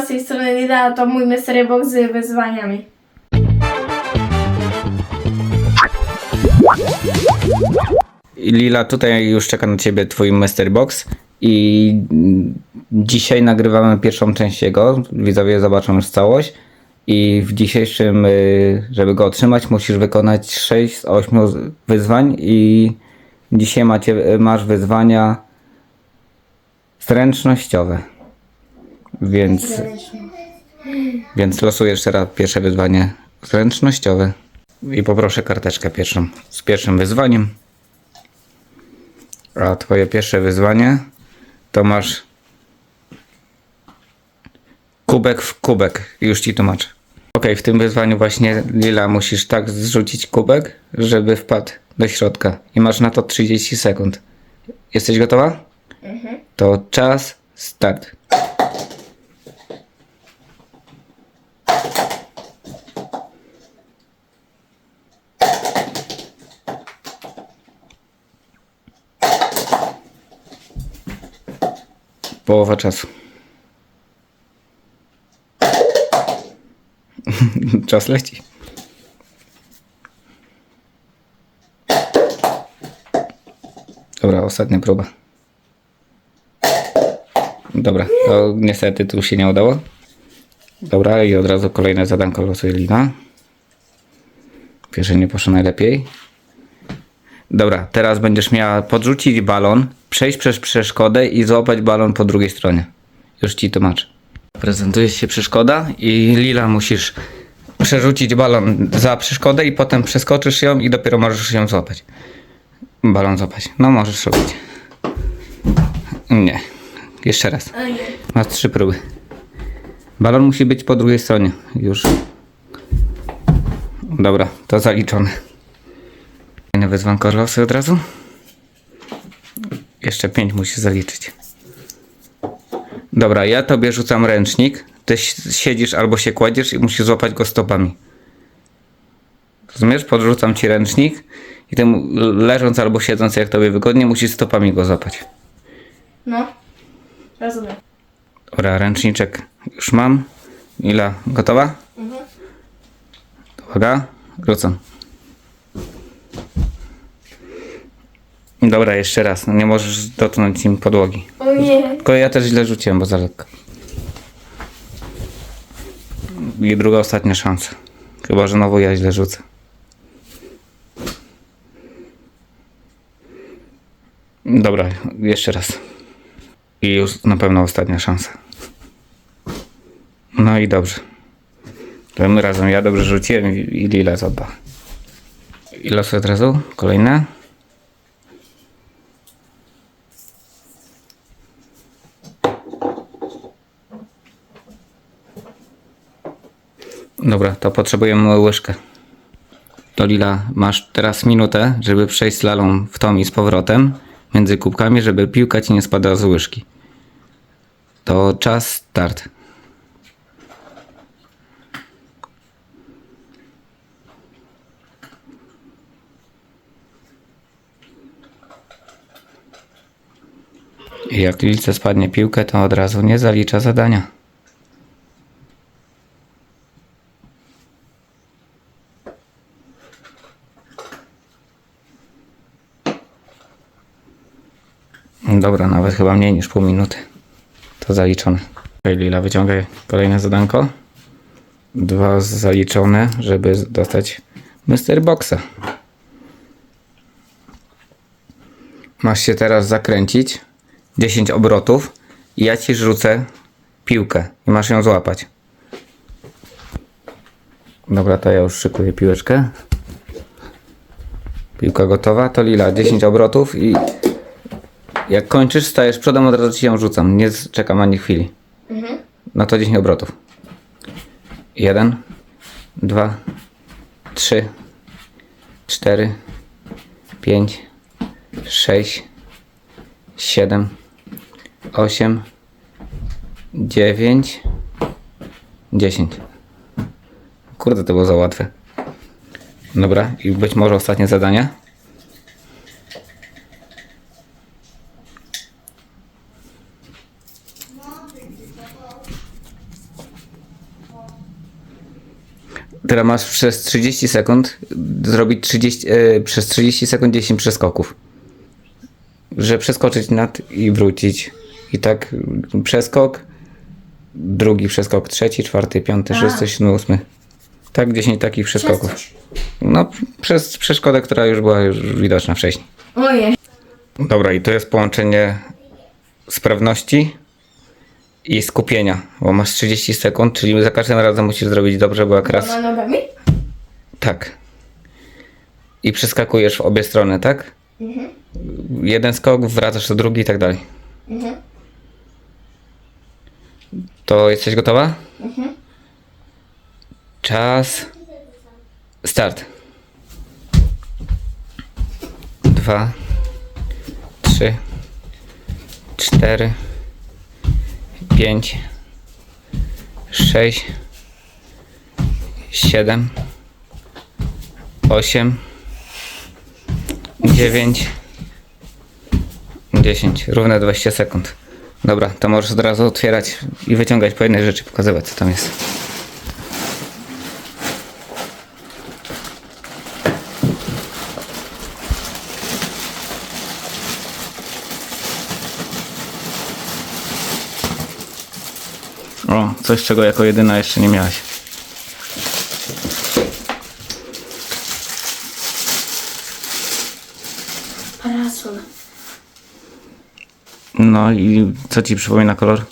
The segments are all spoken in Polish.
Z tej strony Lida, to mój mystery box z wyzwaniami. Lila, tutaj już czeka na ciebie twój Master Box i dzisiaj nagrywamy pierwszą część jego. Widzowie zobaczą już całość. I w dzisiejszym, y, żeby go otrzymać, musisz wykonać 6 z 8 z- wyzwań i dzisiaj macie, masz wyzwania zręcznościowe. Więc, więc losujesz teraz pierwsze wyzwanie zręcznościowe. I poproszę karteczkę pierwszą z pierwszym wyzwaniem. A twoje pierwsze wyzwanie to masz kubek w kubek. Już ci tłumaczę. Ok, w tym wyzwaniu właśnie Lila musisz tak zrzucić kubek, żeby wpadł do środka. I masz na to 30 sekund. Jesteś gotowa? To czas, start. Połowa czasu. Czas leci. Dobra, ostatnia próba. Dobra, to niestety tu się nie udało. Dobra, i od razu kolejne zadanko losuje Lina. Pierwsze nie poszło najlepiej. Dobra, teraz będziesz miała podrzucić balon, przejść przez przeszkodę i złapać balon po drugiej stronie. Już ci tłumaczę. Prezentuje się przeszkoda i Lila musisz przerzucić balon za przeszkodę i potem przeskoczysz ją i dopiero możesz ją złapać. Balon złapać. No możesz robić. Nie. Jeszcze raz. Masz trzy próby. Balon musi być po drugiej stronie. Już. Dobra, to zaliczone. Kolejne wyzwanko losy od razu. Jeszcze pięć musisz zaliczyć. Dobra, ja tobie rzucam ręcznik. Ty si- siedzisz albo się kładziesz i musisz złapać go stopami. Rozumiesz? Podrzucam ci ręcznik i ty leżąc albo siedząc jak tobie wygodnie musisz stopami go złapać. No, rozumiem. Dobra, ręczniczek już mam. Ila, gotowa? Uwaga, rzucam. Dobra, jeszcze raz. No nie możesz dotknąć im podłogi. O nie. Tylko ja też źle rzuciłem, bo za lekko. I druga, ostatnia szansa. Chyba, że znowu ja źle rzucę. Dobra, jeszcze raz. I już na pewno ostatnia szansa. No i dobrze. Tym razem ja dobrze rzuciłem i Lila zadba. I losuję od razu. Kolejne. Dobra, to potrzebujemy łyżkę. To Lila, masz teraz minutę, żeby przejść slalom w tom i z powrotem między kubkami, żeby piłka ci nie spadała z łyżki. To czas start. Jak Lilce spadnie piłkę, to od razu nie zalicza zadania. Dobra, nawet chyba mniej niż pół minuty. To zaliczone. Okay, Lila, wyciągaj kolejne zadanko. Dwa zaliczone, żeby dostać Mr. Boxa. Masz się teraz zakręcić 10 obrotów i ja ci rzucę piłkę i masz ją złapać. Dobra, to ja już szykuję piłeczkę. Piłka gotowa, to Lila 10 obrotów i jak kończysz, stajesz przodem, od razu ci ją rzucam. Nie z- czekam ani chwili. No to 10 obrotów. Jeden, dwa, trzy, cztery, pięć, sześć, siedem, osiem, dziewięć, dziesięć. Kurde, to było za łatwe. Dobra, i być może ostatnie zadanie. Teraz masz przez 30 sekund zrobić 30, e, przez 30 sekund 10 przeskoków. Że przeskoczyć nad i wrócić. I tak przeskok, drugi przeskok, trzeci, czwarty, piąty, A. szósty, siódmy, ósmy. Tak 10 takich Przez przeskoków. coś. No, przez przeszkodę, która już była już widoczna wcześniej. Ojej. Dobra, i to jest połączenie sprawności i skupienia, bo masz 30 sekund, czyli za każdym razem musisz zrobić dobrze, bo jak raz... Dwoma nogami? Tak. I przeskakujesz w obie strony, tak? Jeden skok, wracasz do drugi i tak dalej. Mhm. To jesteś gotowa? Czas. Start. Dwa, trzy, cztery, pięć, sześć, siedem, osiem, dziewięć, dziesięć. Równe 20 sekund. Dobra, to możesz od razu otwierać i wyciągać po jednej rzeczy, pokazywać co tam jest. O, coś czego jako jedyna jeszcze nie miałaś. Parasol. No i co ci przypomina kolor?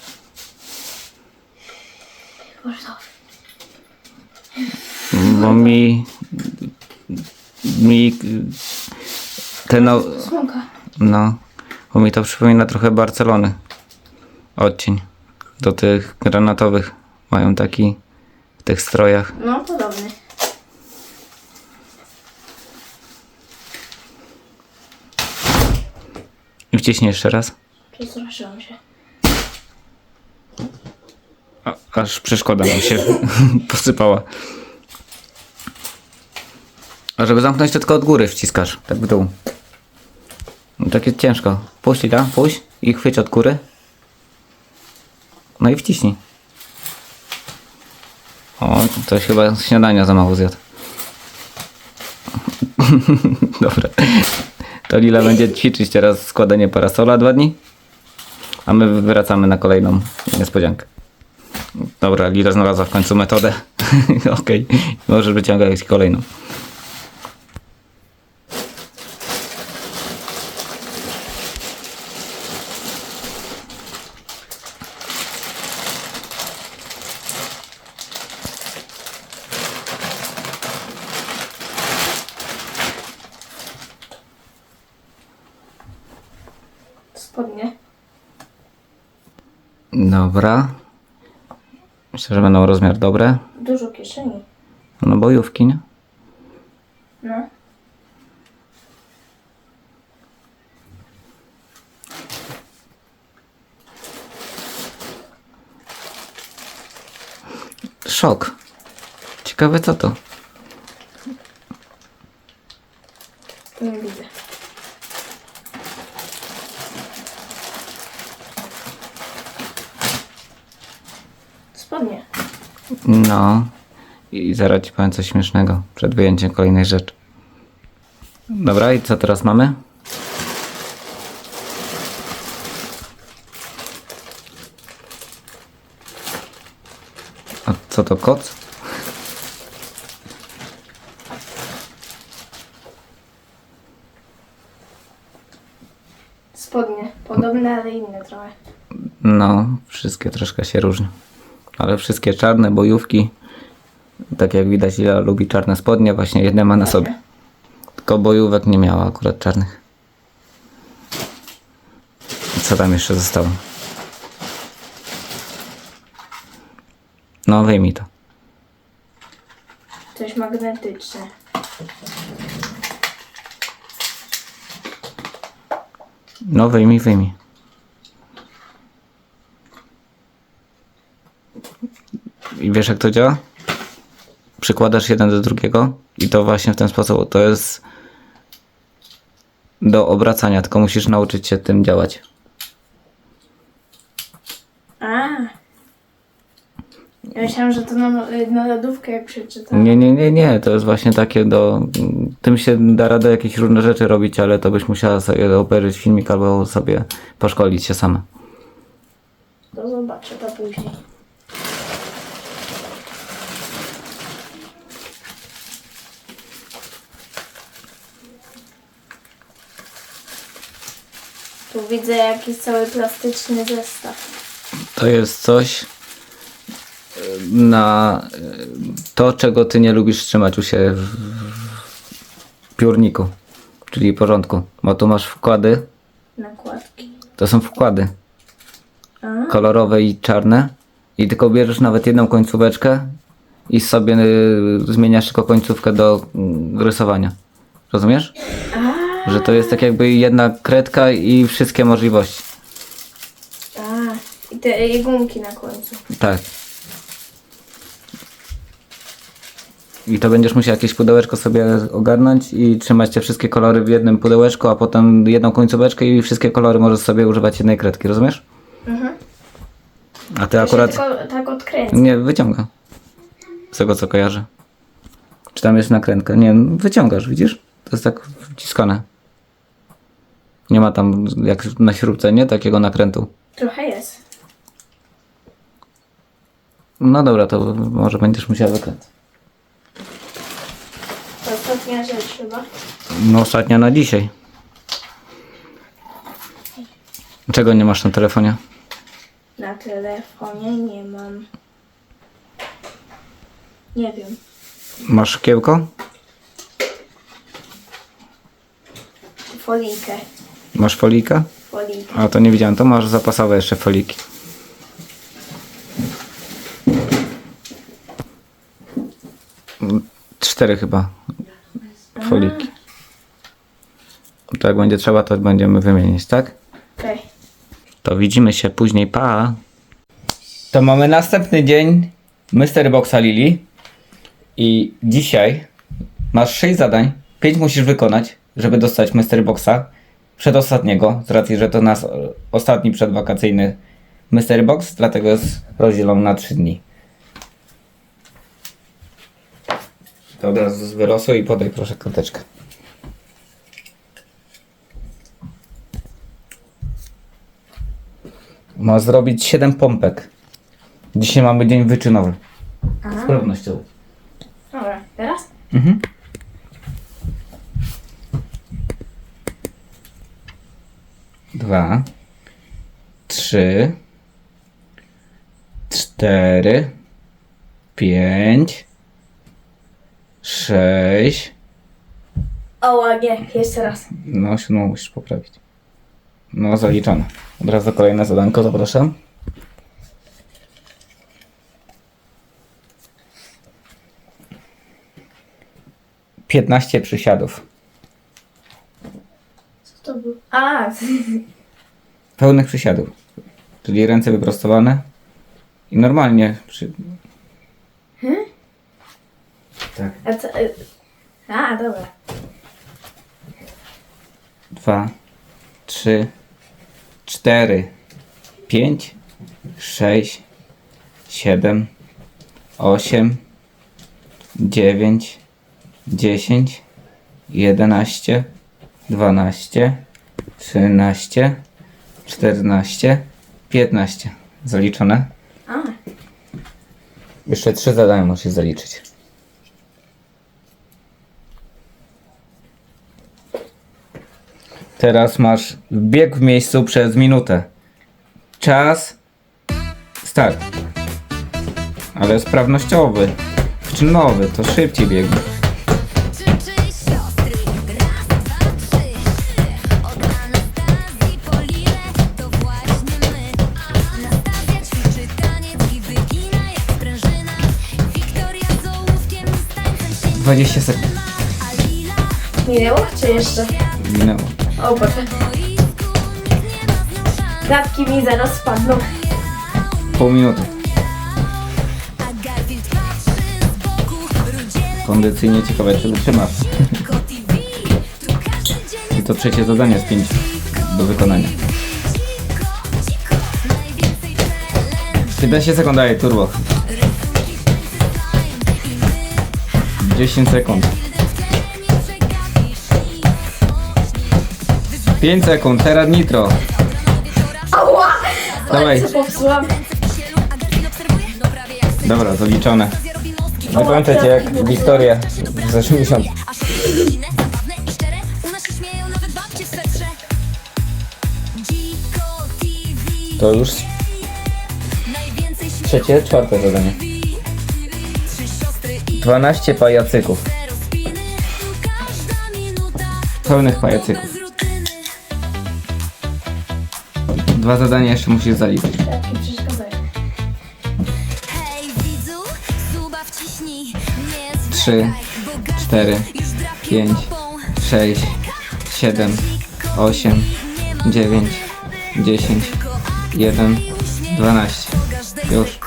Bo mi... Mi... Ten... o- Słonka. No, bo mi to przypomina trochę Barcelony. Odcień. Do tych granatowych. Mają taki w tych strojach. No, podobny. I wciśnij jeszcze raz. Przestraszyłam się. A, aż przeszkoda nam się posypała. A żeby zamknąć to tylko od góry wciskasz, tak w dół. No, tak jest ciężko. Puść da, puść i chwyć od góry. No i wciśnij. O, to chyba śniadania za mało zjadł. Dobra. To Lila będzie ćwiczyć teraz składanie parasola dwa dni. A my wracamy na kolejną niespodziankę. Dobra, Lila znalazła w końcu metodę. Okej, możesz wyciągać kolejną. Spodnie. Dobra. Myślę, że będą rozmiar dobre. Dużo kieszeni. No bojówki, nie? No. Szok. Ciekawe co to. Nie widzę. Spodnie. No. I zaraz ci powiem coś śmiesznego przed wyjęciem kolejnej rzeczy. Dobra, i co teraz mamy? A co to koc? Spodnie. Podobne, ale inne trochę. No, wszystkie troszkę się różnią. Ale wszystkie czarne bojówki. Tak jak widać, Ila lubi czarne spodnie, właśnie jedne ma na sobie. Tylko bojówek nie miała akurat czarnych. Co tam jeszcze zostało? No, wyjmij to. Coś magnetyczne. No, wyjmij, wyjmij. I wiesz jak to działa? Przykładasz jeden do drugiego i to właśnie w ten sposób. To jest do obracania, tylko musisz nauczyć się tym działać. A. Ja myślałam, że to na, na lodówkę jak przeczytałam. Nie, nie, nie, nie, to jest właśnie takie do... Tym się da radę jakieś różne rzeczy robić, ale to byś musiała sobie obejrzeć filmik albo sobie poszkolić się sama. To zobaczę to później. Tu widzę jakiś cały plastyczny zestaw. To jest coś e, na e, to, czego ty nie lubisz trzymać u siebie w piórniku, czyli porządku. Bo tu masz wkłady, Nakładki. to są wkłady A, kolorowe i czarne i tylko bierzesz nawet jedną końcóweczkę i sobie y, zmieniasz tylko końcówkę do mm, rysowania. Rozumiesz? a, Że to jest tak jakby jedna kredka i wszystkie możliwości. a. I te i gumki na końcu. Tak. I to będziesz musiał jakieś pudełeczko sobie ogarnąć i trzymać te wszystkie kolory w jednym pudełeczku, a potem jedną końcóweczkę i wszystkie kolory możesz sobie używać jednej kredki, rozumiesz? Mhm. A ty akurat... tylko tak odkręcę. Nie, wyciąga. Z tego co kojarzę. Czy tam jest nakrętka? Nie, wyciągasz, widzisz? To jest tak wciskane. Nie ma tam jak na śrubce, nie? Takiego nakrętu. Trochę jest. No dobra, to może będziesz musiał wykręcać. To ostatnia rzecz chyba. No ostatnia na dzisiaj. Czego nie masz na telefonie? Na telefonie nie mam. Nie wiem. Masz szkiełko? Folijkę. Masz folika? Folijkę. A to nie widziałem, to masz zapasowe jeszcze foliki. Cztery chyba foliki. To jak będzie trzeba, to będziemy wymienić, tak? Okej. To widzimy się później, pa! To mamy następny dzień Mystery Boxa Lili i dzisiaj masz 6 zadań, 5 musisz wykonać, żeby dostać Mystery Boxa przedostatniego, z racji, że to nas ostatni przedwakacyjny Mystery Box, dlatego jest rozdzielony na 3 dni. To od razu z wylosu i podaj proszę karteczkę. Ma zrobić 7 pompek. Dzisiaj mamy dzień wyczynowy. Z pewnością. Dobra, teraz? Mhm. Dwa, trzy, cztery, pięć, sześć. O, nie, jeszcze raz. No, siódmą musisz poprawić. No, zaliczone. Od razu kolejne zadanko, zapraszam. Piętnaście przysiadów. To było? A, Pełnych przysiadów. Czyli ręce wyprostowane. I normalnie przy... Tak. a co? y- A, dobra. Dwa, trzy, cztery, pięć, sześć, siedem, osiem, dziewięć, dziesięć, jedenaście, dwanaście, trzynaście, czternaście, piętnaście. Zaliczone? A, Jeszcze trzy zadania musisz zaliczyć. Teraz masz bieg w miejscu przez minutę. Czas. Start. Ale sprawnościowy. Wczynowy, to szybciej biegnie. 20 sekund. Minęło czy jeszcze? Minęło. O Boże. Klatki mi zaraz spadną. Pół minuty. Kondycyjnie ciekawe, czy wytrzymasz. i to trzecie zadanie z 5 do wykonania. Cicho, cicho, najwięcej challenge 15 sekund daje turbo. 10 sekund. 5 sekund, teraz nitro. Ała! Dawaj. Co popsułam? Dobra, zaliczone. Wykończę cię jak Wiktoria w zeszłym miesiącu. To już trzecie, czwarte zadanie. Trzy siostry i 12 pajacyków. Pełnych pajacyków. Dwa zadania jeszcze musisz zaliczyć. Tak, nie przeszkadzaj. Trzy, cztery, pięć. 6, 7, 8, 9, 10, 1, 12. Już.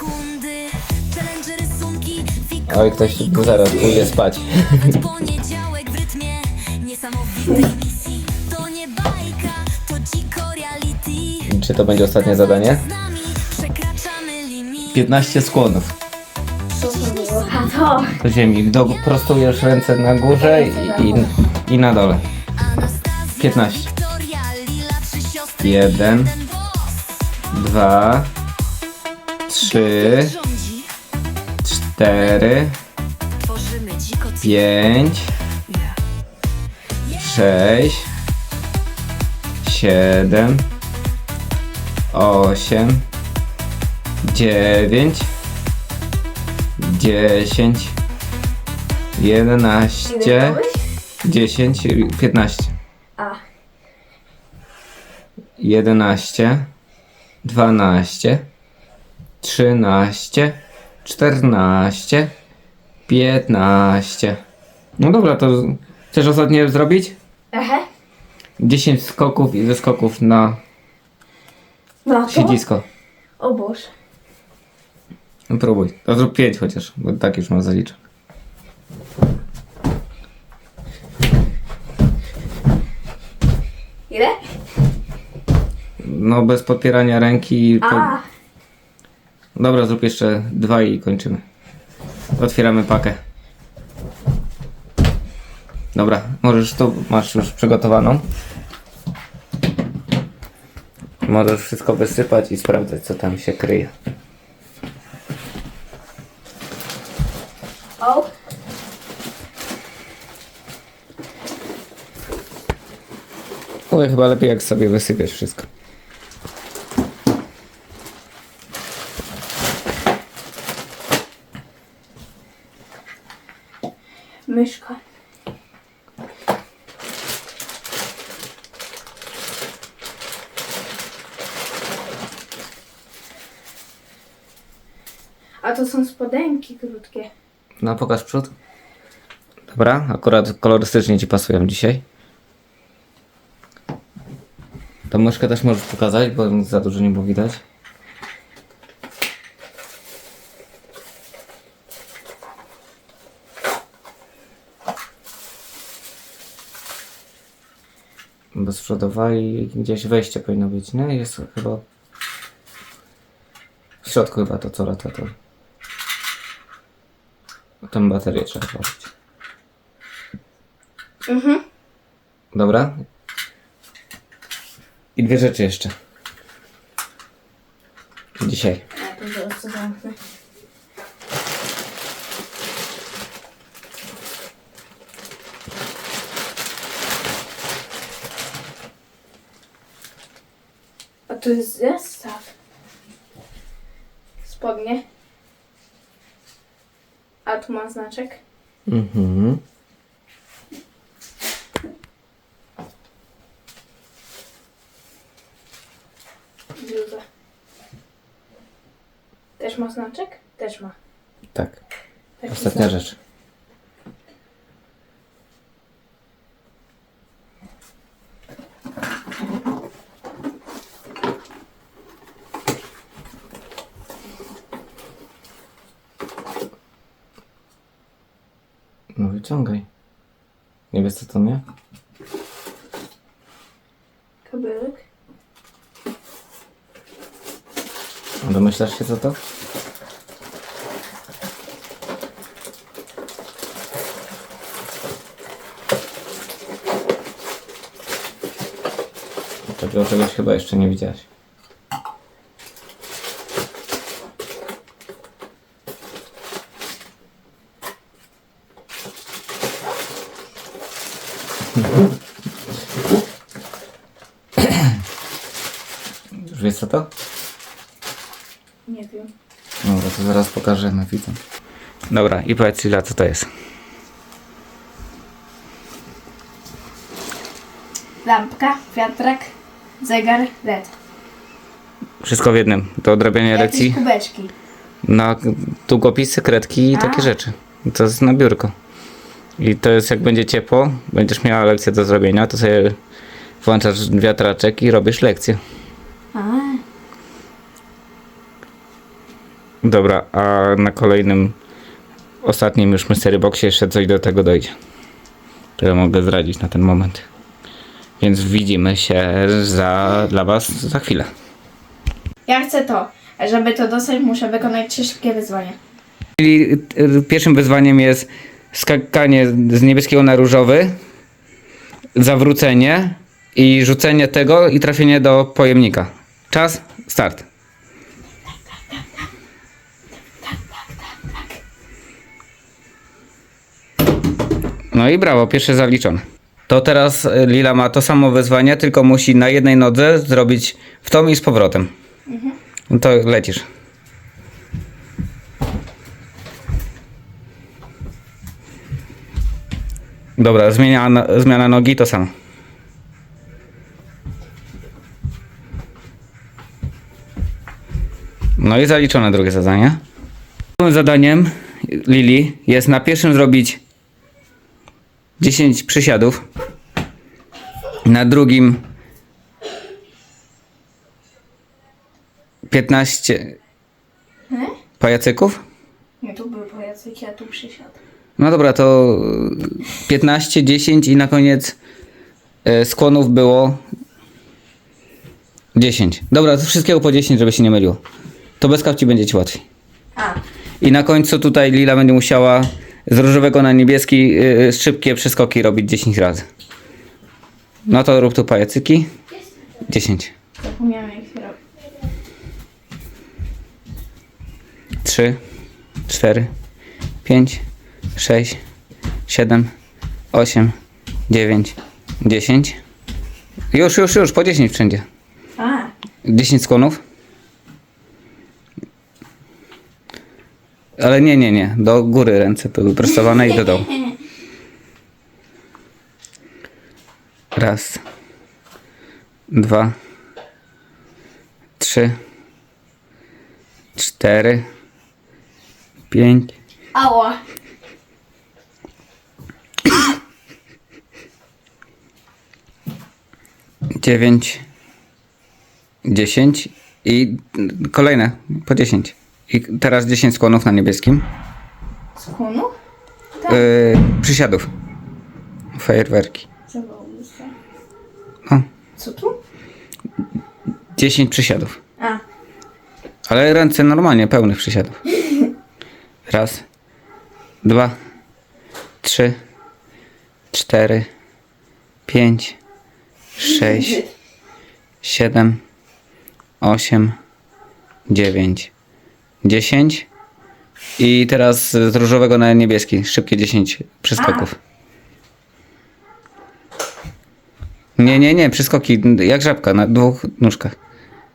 Oj, ktoś tu zaraz pójdzie spać. Nawet poniedziałek w rytmie niesamowitej misji. To nie bajka, to dziko reality. Czy to będzie ostatnie zadanie? Z nami przekraczamy limit. 15 skłonów. Co to było? A to! Do ziemi. Do, prostujesz ręce na górze i, i, i na dole. Anastazja, 15. Wiktoria, Lila, trzy siostry. Jeden, Ten boss dwa, trzy. Cztery, pięć, sześć, siedem, osiem, dziewięć, dziesięć, jedenaście, dziesięć, piętnaście. 11, 12, 13, 14, 15. No dobra, to chcesz ostatnie zrobić? Ehe. 10 skoków i wyskoków na No to? siedzisko. O Boże. No próbuj. To zrób 5 chociaż, bo tak już mam zaliczone. Ile? No bez podpierania ręki. Po... A. Dobra, zrób jeszcze dwa i kończymy. Otwieramy pakę. Dobra, możesz tu, masz już przygotowaną. Możesz wszystko wysypać i sprawdzać, co tam się kryje. O. Oj, chyba lepiej jak sobie wysypiesz wszystko. Myszka. A to są spodenki krótkie. No, pokaż przód. Dobra, akurat kolorystycznie ci pasują dzisiaj. Tą myszkę też możesz pokazać, bo za dużo nie było widać. Bez przodowa i gdzieś wejście powinno być, nie? Jest chyba... W środku chyba to co lata to... Tą baterię trzeba włożyć. Mhm. Dobra. I dwie rzeczy jeszcze. Dzisiaj. A to zaraz to zamknę. A to jest zestaw. Spodnie. Tu ma znaczek. Mhm. Bluza. Też ma znaczek? Też ma. Tak. Taki Ostatnia znak. rzecz. wyciągaj. Nie wiesz co to nie? Kabelek. Domyślasz się co to? Takiego czegoś chyba jeszcze nie widziałeś? Wiesz co to? Nie wiem. Dobra, to zaraz pokażemy widzom. Dobra, i powiedz Lila, co to jest. Lampka, wiatrak, zegar, led. Wszystko w jednym. Do odrabiania Jakieś lekcji. kubeczki. Na długopisy, kredki i takie rzeczy. To jest na biurko. I to jest jak będzie ciepło, będziesz miała lekcję do zrobienia, to sobie włączasz wiatraczek i robisz lekcję. A, Dobra, a na kolejnym, ostatnim już Mystery Boxie jeszcze coś do tego dojdzie. Które mogę zdradzić na ten moment. Więc widzimy się za, dla Was za chwilę. ja chcę to. Żeby to dostać, muszę wykonać trzy szybkie wyzwania. Czyli y, pierwszym wyzwaniem jest skakanie z niebieskiego na różowy, zawrócenie i rzucenie tego i trafienie do pojemnika. Czas, start. No i brawo, pierwsze zaliczone. To teraz y, Lila ma to samo wyzwanie, tylko musi na jednej nodze zrobić w tą i z powrotem. No to lecisz. Dobra, zmiana, zmiana nogi to samo. No i zaliczone drugie zadanie. Zadaniem Lili jest na pierwszym zrobić 10 przysiadów. Na drugim 15 E? pajacyków. Nie, tu były pajacyki, a tu przysiadł. No dobra, to y, 15, 10 i na koniec y, skłonów było 10. Dobra, to wszystkiego po 10, żeby się nie myliło. To bez kapci będzie ci łatwiej. A, I na końcu tutaj Lila będzie musiała z różowego na niebieski y, szybkie przeskoki robić 10 razy. No to rób tu pajacyki. 10. zapomniałam jak się robi. 3, 4, 5, 6, 7, 8, 9, 10. Już, już, już, po 10 wszędzie. A, 10 skłonów. Ale nie, nie, nie. Do góry ręce to wyprostowane i do dołu. Raz. Dwa. Trzy. Cztery. Pięć. ała. dziewięć, dziesięć i kolejne po dziesięć. I teraz 10 skłonów na niebieskim. Skłonu? Yy, przysiadów. Fajerwerki. Zabawista. No, Co tu? 10 przysiadów. A, Ale ręce normalnie, pełnych przysiadów. Raz, dwa, trzy, cztery, pięć, sześć, siedem, osiem, dziewięć, dziesięć. I teraz z różowego na niebieski. Szybkie 10 przeskoków. Nie, nie, nie, przeskoki jak żabka na dwóch nóżkach.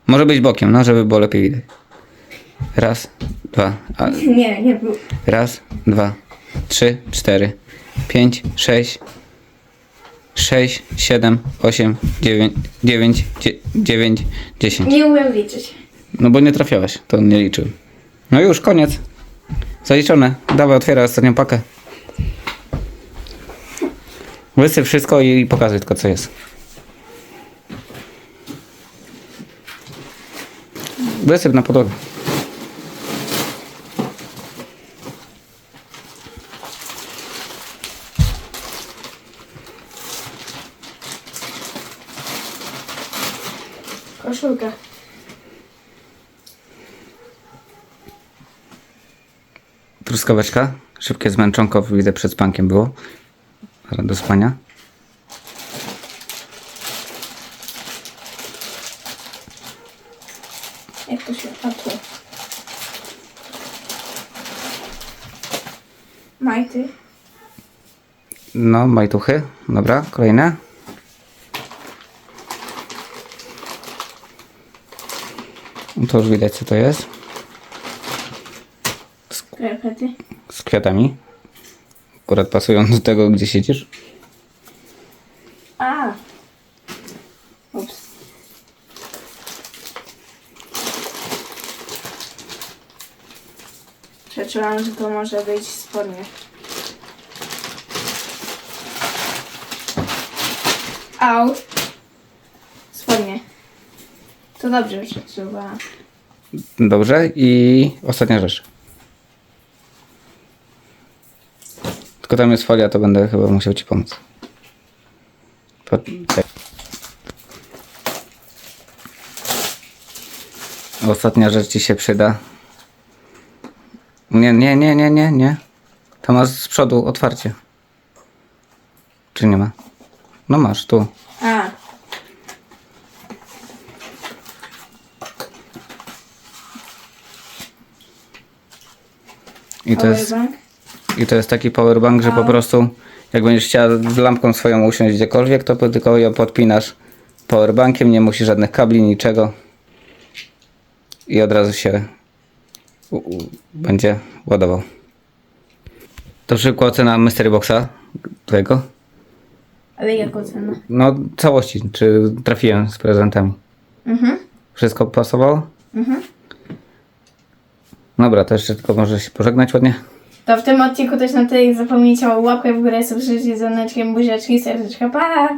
Może być bokiem, no, żeby było lepiej widać. Raz, dwa, a, nie, nie był. raz, dwa, trzy, cztery, pięć, sześć, sześć, siedem, osiem, dziewięć, dziewięć, dzie- dziewięć, dziesięć. Nie umiem liczyć. No bo nie trafiałaś, to nie liczył. No już, koniec. Zaliczone. Dawaj, otwieraj ostatnią pakę. Wysyp wszystko i pokazuj tylko co jest. Wysyp na podłogę. skałeczka. Szybkie zmęczonko widzę przed spankiem było. Do spania. Jak to się patło? Majty. No, majtuchy. Dobra, kolejne. No to już widać co to jest. Skarpety. Z kwiatami. Akurat pasują do tego, gdzie siedzisz. A. Ups. Przeczułam, że to może być spodnie. Au. Spodnie. To dobrze przeczuwałam. Dobrze. I ostatnia rzecz. Tylko tam jest folia, to będę chyba musiał ci pomóc. Po... Ostatnia rzecz ci się przyda. Nie, nie, nie, nie, nie, nie. To masz z przodu otwarcie. Czy nie ma? No masz, tu. A. I to jest, Powerbank. I to jest taki powerbank, że po prostu jak będziesz chciała z lampką swoją usiąść gdziekolwiek, to tylko ją podpinasz powerbankiem, nie musisz żadnych kabli, niczego. I od razu się będzie ładował. To szybko ocena Mystery Boxa tego. Ale jak ocena? No całości, czy trafiłem z prezentami. Mhm. Wszystko pasowało? Mhm. Dobra, to jeszcze tylko może się pożegnać ładnie. To w tym odcinku też na tyle zapomnijcie o łapkę w górę, subskrypcji dzwoneczkiem, buziaczki, serduszka, pa!